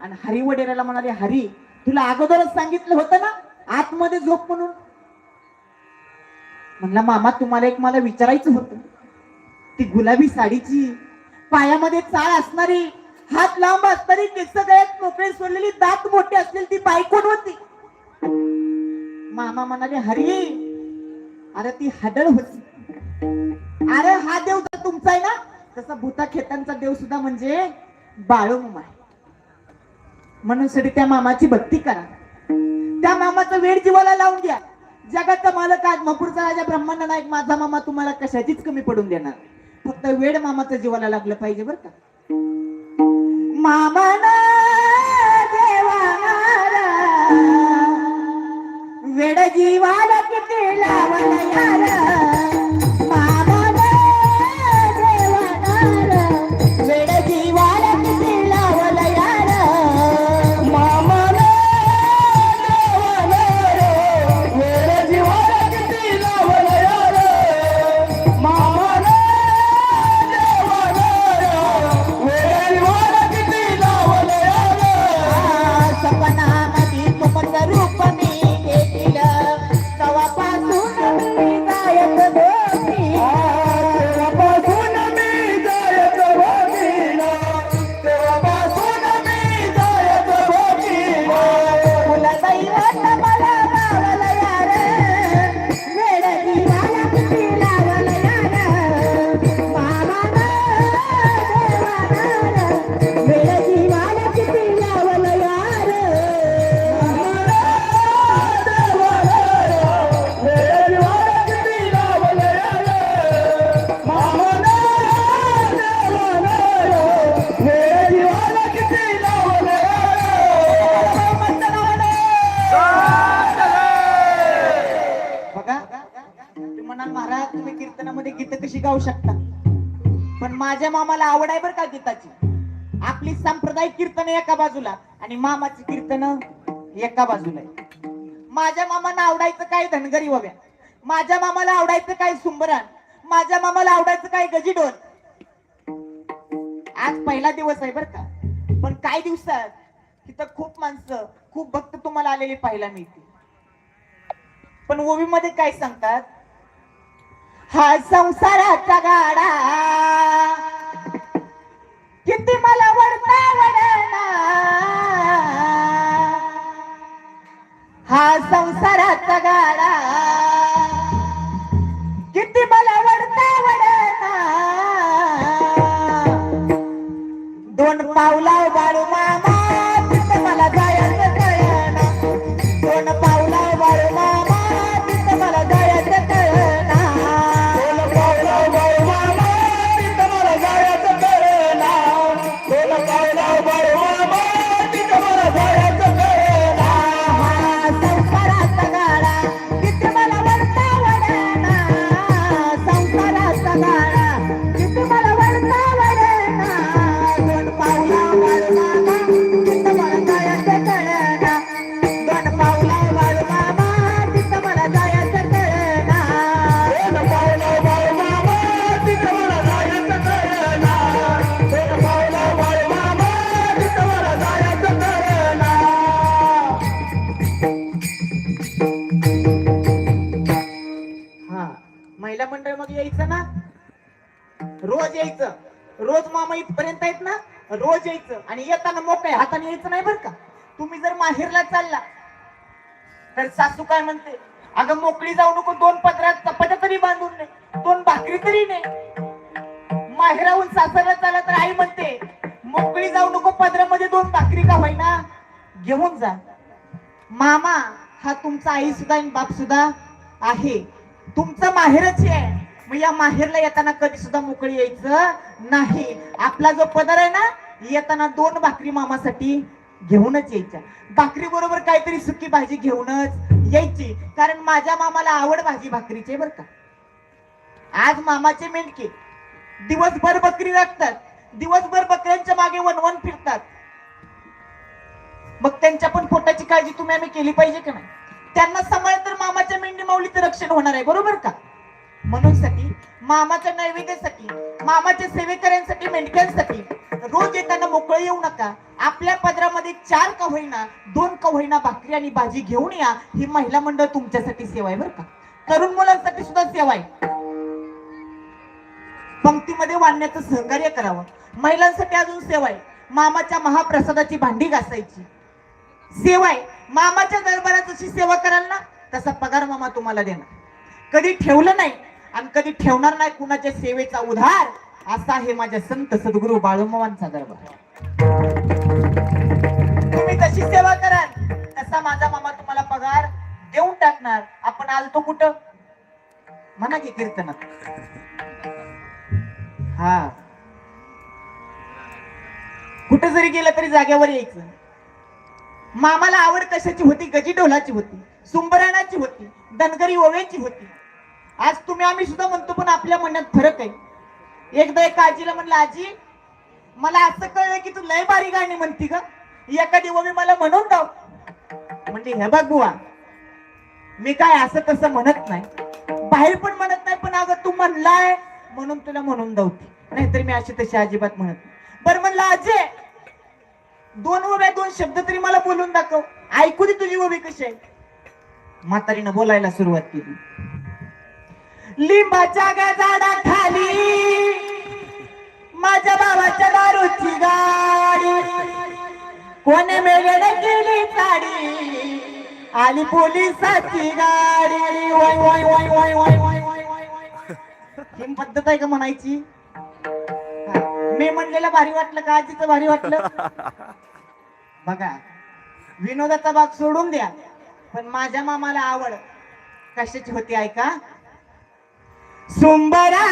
आणि हरी वडेराला म्हणाले हरी तुला अगोदरच सांगितलं होतं ना आतमध्ये झोप म्हणून? म्हणला मामा तुम्हाला एक मला विचारायचं होतं. ती गुलाबी साडीची पायामध्ये चाळ असणारी हात लांब असणारी केस गळ्यात मोकळे सोडलेली दात मोठे असलेली ती बाई कोण होती? मामा म्हणाले हरी अरे ती हडळ होती. अरे हा देव जर तुमचा आहे ना तसा भूता खेतांचा देव सुद्धा म्हणजे बाळूमामा आहे. म्हणूनसाठी त्या मामाची भक्ती करा. त्या मामाचं वेळ जीवाला लावून द्या जगाचा मालक आज मपूरचा राजा ब्रह्मांड नायक माझा मामा तुम्हाला कशाचीच कमी पडून देणार. फक्त वेळ मामाचं जीवाला लागलं पाहिजे बर का? मामाना देवाना वेड जीवाला किती लावला जाऊ शकता. पण माझ्या मामाला आवड आहे बरं का गीताची. आपली सांप्रदायिक कीर्तन एका बाजूला आणि मामाची कीर्तन एका बाजूला माझ्या मामाला आवडायचं काय धनगरी वव्या माझ्या मामाला आवडायचं काय सुंबरान? माझ्या मामाला आवडायचं काय गजीडोल आज पहिला दिवस आहे बर का. पण काही दिवसात तिथं खूप माणसं खूप भक्त तुम्हाला आलेले पाहायला मिळतील. पण ओवी मध्ये काय सांगतात? हा संसाराचा गाडा. किती मला वडता वडना हा संसाराचा महिला मंडळ मग यायचं ना? रोज यायचं. रोज मामा इथपर्यंत येत ना? रोज यायचं. आणि येताना मोकळे हाताने यायचं नाही बरं का? तुम्ही जर माहेरला चालला तर सासू काय म्हणते? अगं मोकळी जाऊ नको दोन पदरात चपात्या तरी बांधून नाही दोन भाकरी तरी नाही माहेराहून सासरला चालला तर आई म्हणते मोकळी जाऊ नको पदरामध्ये दोन भाकरी का होईना? घेऊन जा. मामा हा तुमचा आई सुद्धा आणि बाप सुद्धा आहे. तुमचं माहेरच आहे. मग या माहेरला येताना कधी सुद्धा मोकळी यायचं नाही. आपला जो पदर आहे ना येताना दोन भाकरी मामासाठी घेऊनच यायच्या. भाकरी बरोबर काहीतरी सुकी भाजी घेऊनच यायची. कारण माझ्या मामाला आवड भाजी भाकरीची बर का. आज मामाचे मेंढके दिवसभर बकरी राखतात. दिवसभर बकऱ्यांच्या मागे वनवन फिरतात. मग त्यांच्या पण पोटाची काळजी तुम्ही आम्ही केली पाहिजे का नाही? त्यांना सांभाळ तर मामाच्या मेंढी माऊलीचं रक्षण होणार आहे बरोबर का? म्हणून साठी मामाच्या नैवेद्यासाठी मामाच्या सेवेकऱ्यांसाठी मेंढक्यांसाठी रोज येताना मोकळं येऊ नका. आपल्या पदरामध्ये चार का होईना दोन का होईना भाकरी आणि भाजी घेऊन या. ही महिला मंडळ तुमच्यासाठी सेवा आहे बरं का? तरुण मुलांसाठी सुद्धा सेवा आहे. पंक्तीमध्ये वाढण्याचं सहकार्य करावं. महिलांसाठी अजून सेवा आहे. मामाच्या महाप्रसादाची भांडी घासायची. सेवा आहे मामाच्या दरबारात जशी सेवा कराल ना तसा पगार मामा तुम्हाला देणार. कधी ठेवलं नाही आणि कधी ठेवणार नाही कुणाच्या सेवेचा उधार असा आहे माझ्या संत सद्गुरु बाळूमावांचा दरबार. तुम्ही तशी सेवा कराल तसा माझा मामा तुम्हाला पगार देऊन टाकणार. आपण आलतो कुठं? म्हणा की कीर्तनात. हा. कुठं जरी गेलं तरी जाग्यावर यायचं. मामाला आवड कशाची होती? गजी ढोलाची होती सुंबराणाची होती धनगरी ओव्याची होती. आज तुम्ही आम्ही सुद्धा म्हणतो पण आपल्या म्हणण्यात फरक आहे. एकदा एक आजीला म्हणलं आजी मला असं कळलं की तू लय भारी गाणी म्हणती ग. एखादी ओवी मला म्हणून दाव. म्हणजे हे बघ बुवा मी काय असं तसं म्हणत नाही. बाहेर पण म्हणत नाही पण अगं तू म्हणलाय म्हणून तुला म्हणून दावती. नाहीतर मी अशी तशी अजिबात म्हणत नाही. बरं म्हणलं अजय दोन उभ्या दोन शब्द तरी मला बोलून दाखव. ऐकू दे तुझी उभी कशी आहे. म्हातारीनं बोलायला सुरुवात केली. लिंबाच्या गजाडा खाली माझ्या बाबाच्या दारूची गाडी. कोणी मेगड केली गाडी आली पोलिसाची गाडी. वाय वाय वाय वाय वाय वाय वाय ही पद्धत आहे का म्हणायची? मी म्हणलेलं भारी वाटलं का? आजीचं भारी वाटलं? बघा विनोदाचा भाग सोडून द्या पण माझ्या मामाला आवड कशाची होती ऐका? सुंबरा